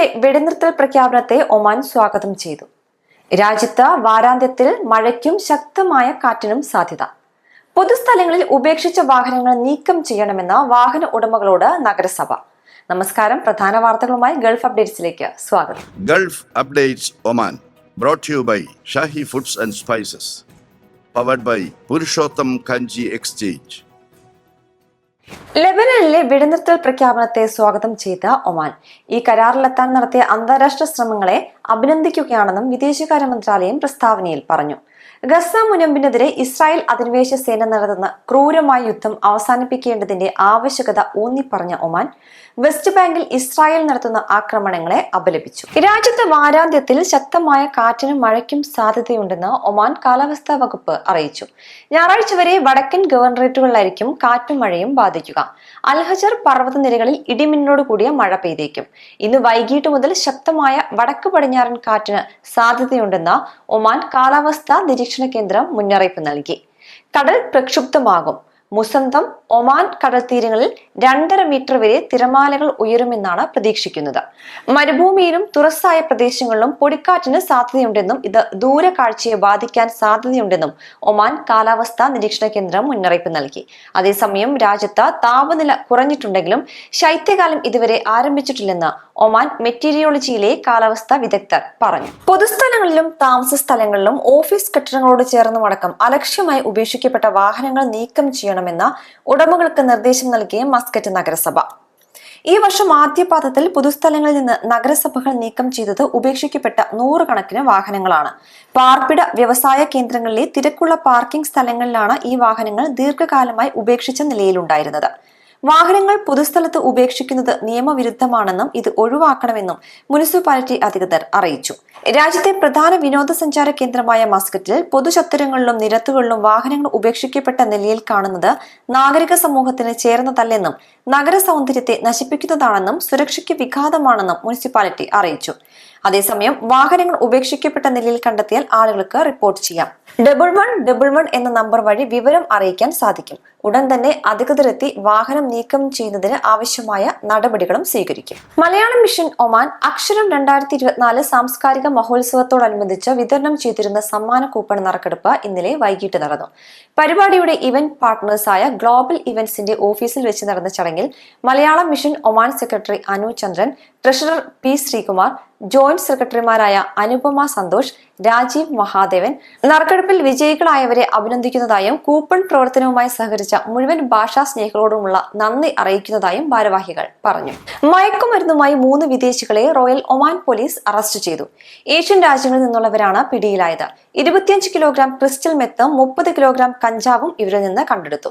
ലെബനനിലെ വെടിനിർത്തൽ പ്രഖ്യാപനത്തെ ഒമാൻ സ്വാഗതം ചെയ്തു. രാജ്യത്ത് വാരാന്ത്യത്തിൽ മഴയ്ക്കും ശക്തമായ കാറ്റിനും സാധ്യത. പൊതുസ്ഥലങ്ങളിൽ ഉപേക്ഷിച്ച വാഹനങ്ങൾ നീക്കം ചെയ്യണമെന്ന വാഹന ഉടമകളോട് നഗരസഭ. നമസ്കാരം. പ്രധാന വാർത്തകളുമായി ഗൾഫ് അപ്ഡേറ്റ്സിലേക്ക് സ്വാഗതം. Gulf updates Oman brought you by Shahi foods and spices powered by Purushottam Kanji exchange ലെബനനിലെ വെടിനിർത്തൽ പ്രഖ്യാപനത്തെ സ്വാഗതം ചെയ്ത ഒമാൻ. ഈ കരാറിലെത്താൻ നടത്തിയ അന്താരാഷ്ട്ര ശ്രമങ്ങളെ അഭിനന്ദിക്കുകയാണെന്നും വിദേശകാര്യ മന്ത്രാലയം പ്രസ്താവനയിൽ പറഞ്ഞു. ഗസ മുനമ്പിനെതിരെ ഇസ്രായേൽ അധിനിവേശ സേന നടത്തുന്ന ക്രൂരമായ യുദ്ധം അവസാനിപ്പിക്കേണ്ടതിന്റെ ആവശ്യകത ഊന്നിപ്പറഞ്ഞ ഒമാൻ വെസ്റ്റ് ബാങ്കിൽ ഇസ്രായേൽ നടത്തുന്ന ആക്രമണങ്ങളെ അപലപിച്ചു. രാജ്യത്ത് വാരാന്ത്യത്തിൽ ശക്തമായ കാറ്റിനും മഴയ്ക്കും സാധ്യതയുണ്ടെന്ന് ഒമാൻ കാലാവസ്ഥാ വകുപ്പ് അറിയിച്ചു. ഞായറാഴ്ച വരെ വടക്കൻ ഗവർണറേറ്റുകളിലായിരിക്കും കാറ്റും മഴയും ബാധിക്കുക. അൽഹജർ പർവതനിരകളിൽ ഇടിമിന്നലോട് കൂടിയ മഴ പെയ്തേക്കും. ഇന്ന് വൈകിട്ട് മുതൽ ശക്തമായ വടക്ക് പടിഞ്ഞാറൻ കാറ്റിന് സാധ്യതയുണ്ടെന്ന് ഒമാൻ കാലാവസ്ഥാ നിരീക്ഷണ കേന്ദ്രം മുന്നറിയിപ്പ് നൽകി. കടൽ പ്രക്ഷുബ്ധമാകും. മുസന്തം ഒമാൻ കടൽത്തീരങ്ങളിൽ രണ്ടര മീറ്റർ വരെ തിരമാലകൾ ഉയരുമെന്നാണ് പ്രതീക്ഷിക്കുന്നത്. മരുഭൂമിയിലും തുറസായ പ്രദേശങ്ങളിലും പൊടിക്കാറ്റിന് സാധ്യതയുണ്ടെന്നും ഇത് ദൂരക്കാഴ്ചയെ ബാധിക്കാൻ സാധ്യതയുണ്ടെന്നും ഒമാൻ കാലാവസ്ഥാ നിരീക്ഷണ കേന്ദ്രം മുന്നറിയിപ്പ് നൽകി. അതേസമയം രാജ്യത്ത് താപനില കുറഞ്ഞിട്ടുണ്ടെങ്കിലും ശൈത്യകാലം ഇതുവരെ ആരംഭിച്ചിട്ടില്ലെന്ന് ഒമാൻ മെറ്റീരിയോളജിയിലെ കാലാവസ്ഥാ വിദഗ്ധർ പറഞ്ഞു. പൊതുസ്ഥലങ്ങളിലും താമസ സ്ഥലങ്ങളിലും ഓഫീസ് കെട്ടിടങ്ങളോട് ചേർന്നുമടക്കം അലക്ഷ്യമായി ഉപേക്ഷിക്കപ്പെട്ട വാഹനങ്ങൾ നീക്കം ചെയ്യണമെന്ന ഉടമകൾക്ക് നിർദ്ദേശം നൽകിയ മസ്കറ്റ് നഗരസഭ. ഈ വർഷം ആദ്യപാദത്തിൽ പൊതുസ്ഥലങ്ങളിൽ നിന്ന് നഗരസഭകൾ നീക്കം ചെയ്തത് ഉപേക്ഷിക്കപ്പെട്ട നൂറുകണക്കിന് വാഹനങ്ങളാണ്. പാർപ്പിട വ്യവസായ കേന്ദ്രങ്ങളിലെ തിരക്കുള്ള പാർക്കിംഗ് സ്ഥലങ്ങളിലാണ് ഈ വാഹനങ്ങൾ ദീർഘകാലമായി ഉപേക്ഷിച്ച നിലയിലുണ്ടായിരുന്നത്. വാഹനങ്ങൾ പൊതുസ്ഥലത്ത് ഉപേക്ഷിക്കുന്നത് നിയമവിരുദ്ധമാണെന്നും ഇത് ഒഴിവാക്കണമെന്നും മുനിസിപ്പാലിറ്റി അധികൃതർ അറിയിച്ചു. രാജ്യത്തെ പ്രധാന വിനോദസഞ്ചാര കേന്ദ്രമായ മസ്കറ്റിൽ പൊതുചത്വരങ്ങളിലും നിരത്തുകളിലും വാഹനങ്ങൾ ഉപേക്ഷിക്കപ്പെട്ട നിലയിൽ കാണുന്നത് നാഗരിക സമൂഹത്തിന് ചേർന്നതല്ലെന്നും നഗര സൗന്ദര്യത്തെ നശിപ്പിക്കുന്നതാണെന്നും സുരക്ഷയ്ക്ക് വിഘാതമാണെന്നും മുനിസിപ്പാലിറ്റി അറിയിച്ചു. അതേസമയം വാഹനങ്ങൾ ഉപേക്ഷിക്കപ്പെട്ട നിലയിൽ കണ്ടെത്തിയാൽ ആളുകൾക്ക് റിപ്പോർട്ട് ചെയ്യാം. ഡബിൾ വൺ ഡബിൾ വൺ എന്ന നമ്പർ വഴി വിവരം അറിയിക്കാൻ സാധിക്കും. ഉടൻ തന്നെ അധികൃതരെത്തി വാഹനം നീക്കം ചെയ്യുന്നതിന് ആവശ്യമായ നടപടികളും സ്വീകരിക്കും. മലയാളം മിഷൻ ഒമാൻ അക്ഷരം രണ്ടായിരത്തി ഇരുപത്തിനാല് സാംസ്കാരിക മഹോത്സവത്തോടനുബന്ധിച്ച് വിതരണം ചെയ്തിരുന്ന സമ്മാന കൂപ്പൺ നറുക്കെടുപ്പ് ഇന്നലെ വൈകിട്ട് നടന്നു. പരിപാടിയുടെ ഇവന്റ് പാർട്ട്നേഴ്സായ ഗ്ലോബൽ ഇവന്റ്സിന്റെ ഓഫീസിൽ വെച്ച് നടന്ന ചടങ്ങിൽ Malayalam mission Oman secretary Anu Chandran treasurer P Sreekumar joint സെക്രട്ടറിമാരായ അനുപമ സന്തോഷ് രാജീവ് മഹാദേവൻ നറുക്കെടുപ്പിൽ വിജയികളായവരെ അഭിനന്ദിക്കുന്നതായും കൂപ്പൺ പ്രവർത്തനവുമായി സഹകരിച്ച മുഴുവൻ ഭാഷാ സ്നേഹികളോടുമുള്ള നന്ദി അറിയിക്കുന്നതായും ഭാരവാഹികൾ പറഞ്ഞു. മയക്കുമരുന്നുമായി മൂന്ന് വിദേശികളെ റോയൽ ഒമാൻ പോലീസ് അറസ്റ്റ് ചെയ്തു. ഏഷ്യൻ രാജ്യങ്ങളിൽ നിന്നുള്ളവരാണ് പിടിയിലായത്. ഇരുപത്തിയഞ്ച് കിലോഗ്രാം ക്രിസ്റ്റൽ മെത്തും മുപ്പത് കിലോഗ്രാം കഞ്ചാവും ഇവരിൽ നിന്ന് കണ്ടെടുത്തു.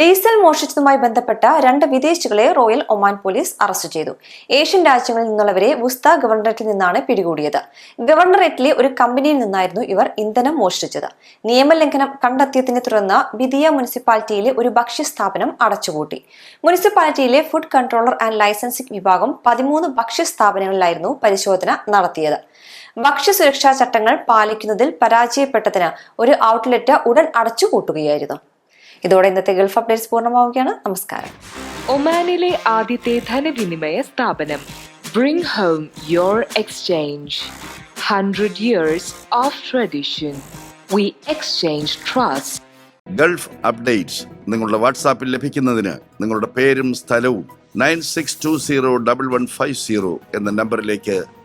ഡീസൽ മോഷിച്ചതുമായി ബന്ധപ്പെട്ട രണ്ട് വിദേശികളെ റോയൽ ഒമാൻ പോലീസ് അറസ്റ്റ് ചെയ്തു. ഏഷ്യൻ രാജ്യങ്ങളിൽ നിന്നുള്ളവരെ വുസ്ത ഗവർണറേറ്റിൽ നിന്നാണ് പിടികൂടിയത്. ഗവർണറേറ്റിലെ ഒരു കമ്പനിയിൽ നിന്നായിരുന്നു ഇവർ ഇന്ധനം മോഷ്ടിച്ചത്. നിയമലംഘനം കണ്ടെത്തിയതിനെ തുടർന്ന് ബിദിയ മുനിസിപ്പാലിറ്റിയിലെ ഒരു ഭക്ഷ്യസ്ഥാപനം അടച്ചുപൂട്ടി. മുനിസിപ്പാലിറ്റിയിലെ ഫുഡ് കൺട്രോളർ ആൻഡ് ലൈസൻസിംഗ് വിഭാഗം പതിമൂന്ന് ഭക്ഷ്യസ്ഥാപനങ്ങളിലായിരുന്നു പരിശോധന നടത്തിയത്. ഭക്ഷ്യസുരക്ഷാ ചട്ടങ്ങൾ പാലിക്കുന്നതിൽ പരാജയപ്പെട്ടതിന് ഒരു ഔട്ട്ലെറ്റ് ഉടൻ അടച്ചുപൂട്ടുകയായിരുന്നു. ഇതോടെ ഇന്നത്തെ ഗൾഫ് അപ്ഡേറ്റ്സ് പൂർണമാവുകയാണ്. നമസ്കാരം. ഒമാനിലെ ആദ്യത്തെ ധനവിനിമയ സ്ഥാപനം bring home your exchange hundred years of tradition we exchange trust Gulf updates നിങ്ങളുടെ വാട്സാപ്പിൽ ലഭിക്കുന്നതിന് നിങ്ങളുടെ പേരും സ്ഥലവും nine six two zero double one five zero എന്ന നമ്പറിലേക്ക്